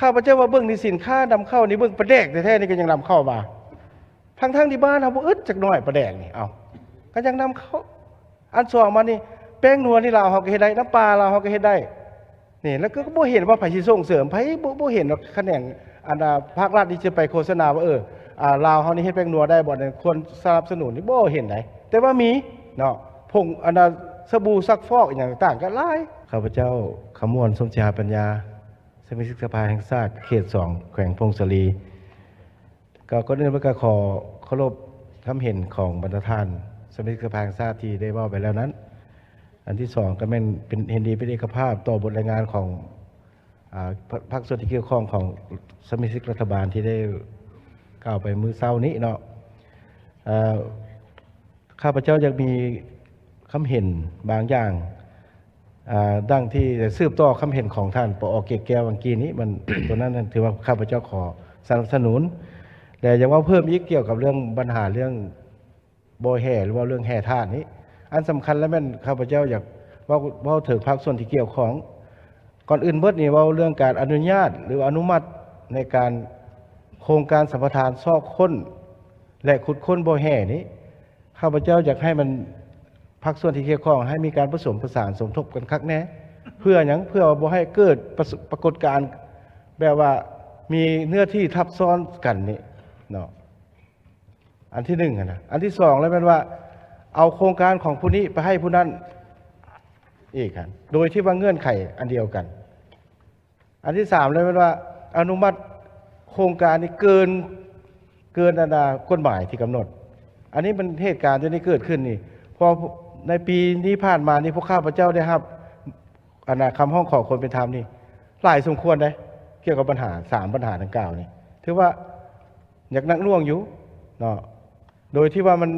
ข้าพเจ้าว่าเบิ่งนี่สินค้านำเข้านี่เบิ่งประแดกแท้ๆนี่ก็ยังนำเข้ามาทั้งทั้งๆที่บ้านเฮาบ่อึดจักหน่อยประแดกนี่เอาก็ยังนำเข้า อันสองมานี่แป้งนัวนี่ลาวเฮาก็เฮ็ดได้น้ำปลาลาวเฮาก็เฮ็ดได้นี่แล้วก็บ่เห็นว่าไผสิส่งเสริมไผบ่บ่เห็นว่าคะแนนอันภาครัฐที่จะไปโฆษณาว่าเอออ่าลาวเฮานี่เฮ็ดแป้งนัวได้บ่เนี่ยควรสนับสนุนนี่บ่เห็นได้แต่ว่ามีเนาะผงอันสบู่ซักฟอกอย่างต่างๆก็หลายข้าพเจ้าขมวนสมชาปัญญา สมาชิกสภาแห่งชาติเขตสองแขวงพงศลีก็ก็เนื่องก็ขอเคารพคำเห็นของบรรดาท่านสมาชิกสภาแห่งชาติที่ได้ว้าไปแล้วนั้น อันที่สองก็แม่นเป็นเห็นดีเป็นเอกภาพต่อบทรายงานของอ่าพรรคส่วนที่เกี่ยวข้องของสมาชิกรัฐบาลที่ได้กล่าวไปมือเศร้านี้เนาะข้าพเจ้ายังมีคำเห็นบางอย่าง ดังที่สืบต่อคำเห็นของท่านปอเกตแก้ววังกีนี้มันตัวนั้นถือว่าข้าพเจ้าขอสนับสนุน แต่ยังว่าเพิ่มอีกเกี่ยวกับเรื่องปัญหาเรื่องโบแห่หรือว่าเรื่องแห่ท่านนี้ อันสำคัญและแม่นข้าพเจ้าอยากว่าว่าถึงภาคส่วนที่เกี่ยวของ ก่อนอื่นเบิดนี่ว่าเรื่องการอนุญาต หรืออนุมัติในการโครงการสัมปทานซอกค้น และขุดค้นโบแห่นี้ข้าพเจ้าอยากให้มัน ภาคส่วนที่เกี่ยวข้องให้มีการผสมผสานสมทบกันคักแน่เพื่ออย่างเพื่อบ่ให้เกิดปรปรากฏการณ์แบบว่ามีเนื้อที่ทับซ้อนกันนี่เนาะอันที่หนึ่งนะอันที่สองแล้วเป็นว่า เอาโครงการของผู้นี้ไปให้ผู้นั้นอีกกันโดยที่ว่าเงื่อนไขอันเดียวกัน อันที่สามเลยเป็นว่า อนุมัติโครงการนี้เกินเกินอันดากฎหมายที่กำหนด อันนี้เป็นเหตุการณ์ที่นี้เกิดขึ้นนี่พอ ในปีนี้ผ่านมานี่พวกข้าพเจ้าได้ครับอันาคำห้องขอคนเป็นธรรมนี่หลายสมควรได้เกี่ยวกับปัญหาสามปัญหาดังกล่าวนี่ถือว่าอยากนั่งน่วงอยู่เนาะโดยที่ว่ามัน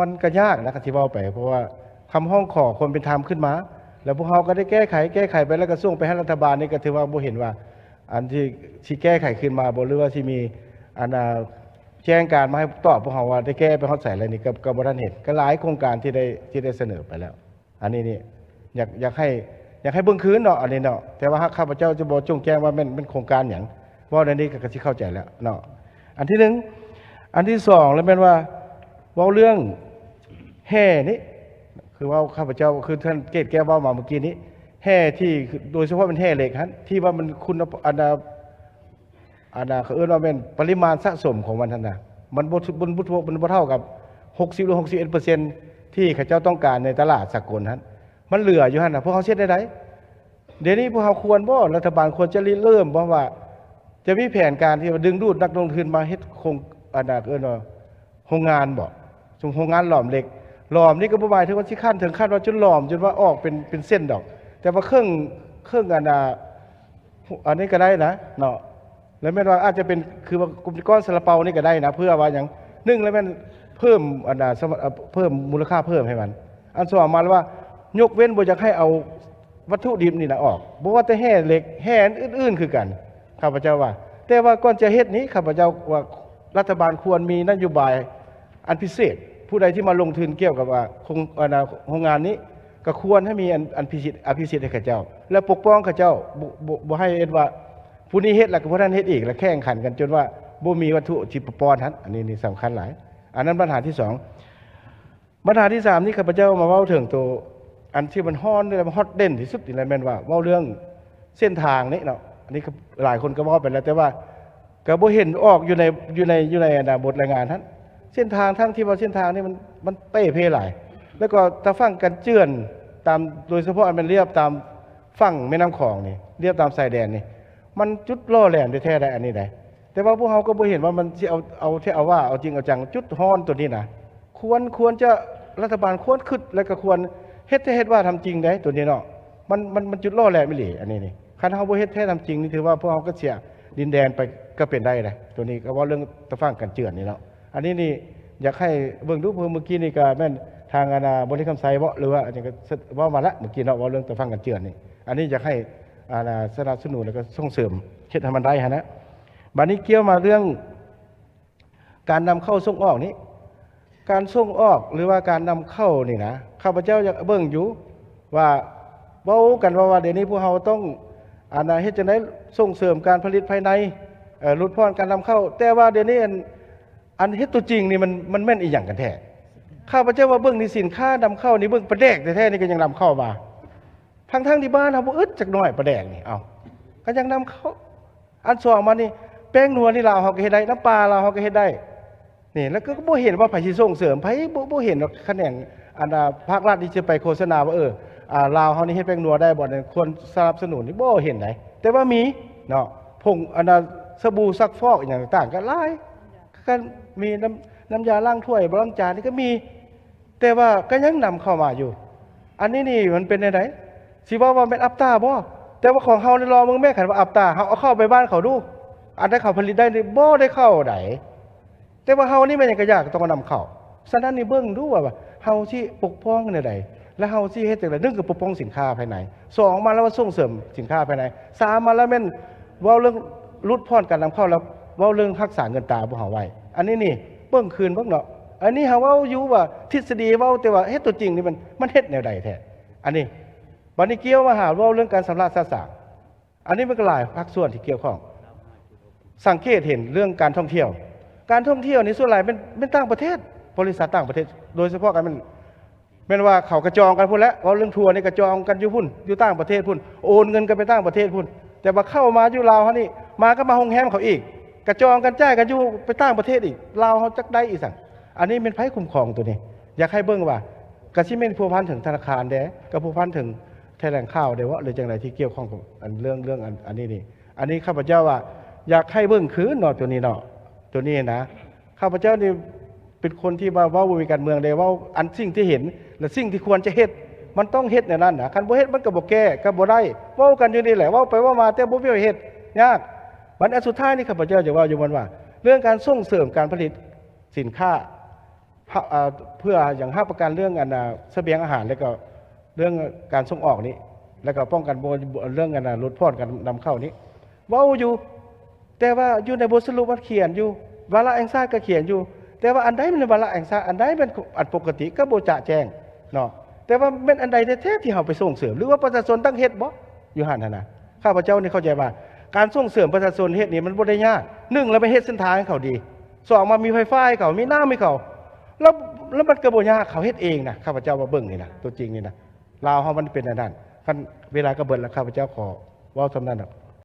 มันก็ยากนะที่ว่าไป เพราะว่าคำห้องขอคนเป็นธรรมขึ้นมา แล้วพวกเขาก็ได้แก้ไข แก้ไขไปแล้วก็ส่งไปให้รัฐบาลนี่ก็ถือว่าบ่เห็นว่า อันที่ที่แก้ไขขึ้นมาบ่หรือว่าที่มีอันน่ะ แจ้งการมาให้ตอบพวกเขาว่าได้แก้ไปฮอดใส่อะไรนี่ก็ก็บ่ทันเห็นก็หลายโครงการที่ได้ที่ได้เสนอไปแล้ว อันนี้นี่อยากอยากให้อยากให้เบิ่งคืนเนาะอันนี้เนาะแต่ว่าข้าพเจ้าจะบ่จงแจ้งว่ามันเป็นโครงการหยังเพราในนี้ก็สิเข้าใจแล้วเนาะอันที่หนึ่งอันที่สองแล้วเป็นว่าว่าเรื่องแห่นี้คือว่าข้าพเจ้าคือท่านเกตแก้วว่ามาเมื่อกี้นี้แห่ที่โดยเฉพาะเป็นแห่เหล็กฮะที่ว่ามันคุณอันดา อันดาเขาเอื้อว่าเป็นปริมาณสะสมของมันท่านนะมันบนบนบุทมันบ่เท่ากับ 60หรือ61เปอร์เซ็นที่ข้าเจ้าต้องการในตลาดสากลฮะมันเหลืออยู่ฮะนะพวกเขาเช็ดได้ไดเดี๋ยวนี้พวกเขาควรบ่รัฐบาลควรจะริเริ่มเพราะว่า จะมีแผนการที่ดึงดูดนักลงทุนมาเฮ็ดโครงอันดาเอิ้นว่าโรงงานบ่สมโรงงานหลอมเหล็กหลอมนี่ก็บ่หมายถึงว่าสิขั้นถึงขั้นว่าจนหลอมจนว่าออกเป็นเป็นเส้นดอก แต่ว่าเครื่องเครื่องอันดาอันนี้ก็ได้นะเนาะ แล้วแม่นว่าอาจจะเป็นคือว่ากลุ่มก้อนซาลาเปานี่ก็ได้นะ เพื่อว่าหยังหนึ่งแล้วแม่นเพิ่มอันดาเพิ่มมูลค่าเพิ่มให้มัน อันสองมาแล้วว่ายกเว้นบ่อยากให้เอาวัตถุดิบนี่นะออกบ่ว่าแต่แห่เหล็กแห่อื่น ๆ คือกันข้าพเจ้าว่า แต่ว่าก่อนจะเฮ็ดนี้ข้าพเจ้าว่ารัฐบาลควรมีนโยบายอันพิเศษ ผู้ใดที่มาลงทุนเกี่ยวกับว่าโครงอารงานนี้ก็ควรให้มีอันอันพิเศษอภิสิทธิ์ให้ข้าเจ้า และปกป้องข้าเจ้าบ่บ่บ่ให้เอ็ดว่า ผู้นี้เฮ็ดแล้วก็ผู้นั้นเฮ็ดอีกแล้วแข่งขันกันจนว่าบ่มีวัตถุที่ปอนทันอันนี้นี่สำคัญหลาย อันนั้นปัญหาที่สองปัญหาที่สามนี่ข้าพเจ้ามาเว้าถึงตัวอันที่มันฮ้อนด้วยมันฮอตเด่นที่สุดนี่แหละแม่นว่าเว้าเรื่องเส้นทางนี่เนาะอันนี้หลายคนก็เว้าไปแล้ว แต่ว่าก็บ่เห็นออกอยู่ในอยู่ในอยู่ในบทรายงานท่านเส้นทางทั้งที่ว่าเส้นทางนี่มันมันเป้เพหลาย แล้วก็ตาฟังกันเจือนตามโดยเฉพาะอันมันเรียบตามฝั่งแม่น้ำคลองนี่เรียบตามชายแดนนี่ มันจุดล่อแหลมได้แท้ได้อันนี้ได้แต่ว่าพวกเขาก็บ่เห็นว่ามันสิเอาเอาที่เอาว่าเอาจริงเอาจังจุดฮ้อนตัวนี้นะควรควรจะรัฐบาลควรคิดแล้วก็ควรเฮ็ดให้เฮ็ดว่าทำจริงได้ตัวนี้เนาะมันมันมันจุดล่อแหลมอีหลีอันนี้นี่คันเฮาบ่เฮ็ดแท้ทำจริงนี่ถือว่าพวกเฮาก็เสียดินแดนไปก็เป็นได้เลยตัวนี้ก็ว่าเรื่องตะฟังกันเจือนนี่เนาะอันนี้นี่อยากให้เบิ่งดูเพิ่นเมื่อกี้นี่ก็แม่นทางอาณาบริคำไสบ่หรือว่าอันนี้ก็ว่ามาละเมื่อกี้เนาะว่าเรื่องตะฟังกันเจือนนี่อันนี้อยากให้ สนับสนุนแล้วก็ส่งเสริมเฮ็ดให้มันได้ฮะนะบัดนี้เกี่ยวมาเรื่องการนำเข้าส่งออกนี้ การส่งออกหรือว่าการนำเข้านี่นะข้าพเจ้าอยากเบิ่งอยู่ว่าเว้ากันว่าว่าเดี๋ยวนี้พวกเราต้องอันน่ะเฮ็ดจังได๋ส่งเสริมการผลิตภายในลดพรการนำเข้า แต่ว่าเดี๋ยวนี้อันอันเฮ็ดตัวจริงนี่มันมันแม่นอีหยังกันแท้ข้าพเจ้าว่าเบิ่งนี่สินค้านำเข้านี่เบิ่งประแดกแท้ๆนี่ก็ยังนำเข้ามา ทั้งๆที่บ้านเฮาอึดจักหน่อยประแดกนี่เอาก็ยังนำเข้าอันสองมานี่แป้งนัวนี่ลาวเฮาก็เฮ็ดได้น้ำปลาลาวเฮาก็เฮ็ดได้นี่แล้วก็บ่เห็นว่าไผสิส่งเสริมไผบ่บ่เห็นว่าคะแนนอันภาครัฐที่จะไปโฆษณาว่าเอออ่าลาวเฮานี่เฮ็ดแป้งนัวได้บ่เนี่ยควรสนับสนุนนี่บ่เห็นไหนแต่ว่ามีเนาะผงอันสบู่ซักฟอกอย่างต่างๆก็หลายก็มีน้ำน้ำยาล้างถ้วยล้างจานนี่ก็มี แต่ว่าก็ยังนำเข้ามาอยู่ อันนี้นี่มันเป็นในได สิว่าว่าเป็นอัปตาบ่แต่ว่าของเฮานี่รอมึงแม่ขันว่าอัปตาเฮาเอาเข้าไปบ้านเขาดูอันที่เขาผลิตได้บ่ได้เข้าไดแต่ว่าเฮานี่มันยังก็ยากต้องนำเข้าฉะนั้นนี่เบิ่งดูว่าว่าเฮาสิปกป้องในใดแล้วเฮาสิเฮ็ดจังได๋หนึ่งคือปกป้องสินค้าภายในสองมาแล้วว่าส่งเสริมสินค้าภายในสามมาแล้วแม่นเว้าเรื่องลดพรการนำเข้าแล้วเว้าเรื่องรักษาเงินตราบ่เฮาไว้ อันนี้นี่เบิ่งคืนเบิ่งเนาะอันนี้เฮาเว้าอยู่ว่าทฤษฎีเว้าแต่ว่าเฮ็ดตัวจริงนี่มันมันเฮ็ดแนวใดแท้อันนี้ บัดนี้เกี่ยวมาหาว้าเรื่องการสำราญสะสางอันนี้มันก็หลายภาคส่วนที่เกี่ยวข้อง สังเกตเห็นเรื่องการท่องเที่ยว การท่องเที่ยวนี่ส่วนใหญ่เป็นเป็นต่างประเทศ บริษัทต่างประเทศ โดยเฉพาะกันมันเป็นว่าเขากระจองกันพุ่นแล้วว่าเรื่องทัวร์นี่กระจองกันอยู่พุ่นอยู่ต่างประเทศพุ่นโอนเงินกันไปต่างประเทศพุ่นแต่ว่าเข้ามาอยู่ลาวเขานี่มาก็มาโรงแรมเขาอีก กระจองกันจ่ายกันอยู่ไปต่างประเทศอีกลาวเขาจักได้อีกสั่งอันนี้เป็นไพ่คุ้มครองตัวนี้ อยากให้เบิ่งว่า กระชิเมนพัวพันถึงธนาคารเด้กระพัวพันถึง ถลงข่าวเด้ว่าหรือจังไรที่เกี่ยวข้องกับอันเรื่องเรื่องอันอันนี้นี่อันนี้ข้าพเจ้าว่า อยากให้เบิ่งคืนเนาะตัวนี้เนาะตัวนี้นะข้าพเจ้านี่เป็นคนที่ว่าว้าบ่มีการเมืองได้ว้าอันสิ่งที่เห็นและสิ่งที่ควรจะเฮ็ดมันต้องเฮ็ดในนั้นนะคันบ่เฮ็ดมันก็บ่แก้ก็บ่ได้ว้ากันอยู่นี่แหละว้าไปว้ามาแต่บ่มีเฮ็ดยากวันอันสุดท้ายนี่ข้าพเจ้าจะว่าอยู่มันว่า เรื่องการส่งเสริมการผลิตสินค้าเพื่ออย่างห้าประการเรื่องอันเสบียงอาหารแล้วก็ เรื่องการส่งออกนี้ แล้วก็ป้องกันบ่เรื่องอันลดพรการนำเข้านี้เว้าอยู่ แต่ว่าอยู่ในบทสรุปมันเขียนอยู่วาระแห่งชาก็เขียนอยู่ แต่ว่าอันใดมันวาระแห่งชาอันใดเป็นอันปกติก็โบ่จะแจ้งเนาะแต่ว่าเป็นอันใดแท้ที่เฮาไปส่งเสริม หรือว่าประชาชนตั้งเฮ็ดบ่อยู่หั่นนะนะข้าพเจ้านี่เข้าใจว่า การส่งเสริมประชาชนเฮ็ดนี่มันบ่ได้ยากหนึ่งแล้วไปเฮ็ดเส้นทางให้เขาดีสองมามีไฟฟ้าให้เขามีน้ำให้เขาแล้วแล้วมันก็บ่ยากเขาเฮ็ดเองนะข้าพเจ้าว่าเบิ่งนี่นะตัวจริงนี่นะ ลาวเฮามันเป็นอันนั้นคันเวลาก็เบิดแล้วข้าพเจ้าขอว่าสำนักน่ะ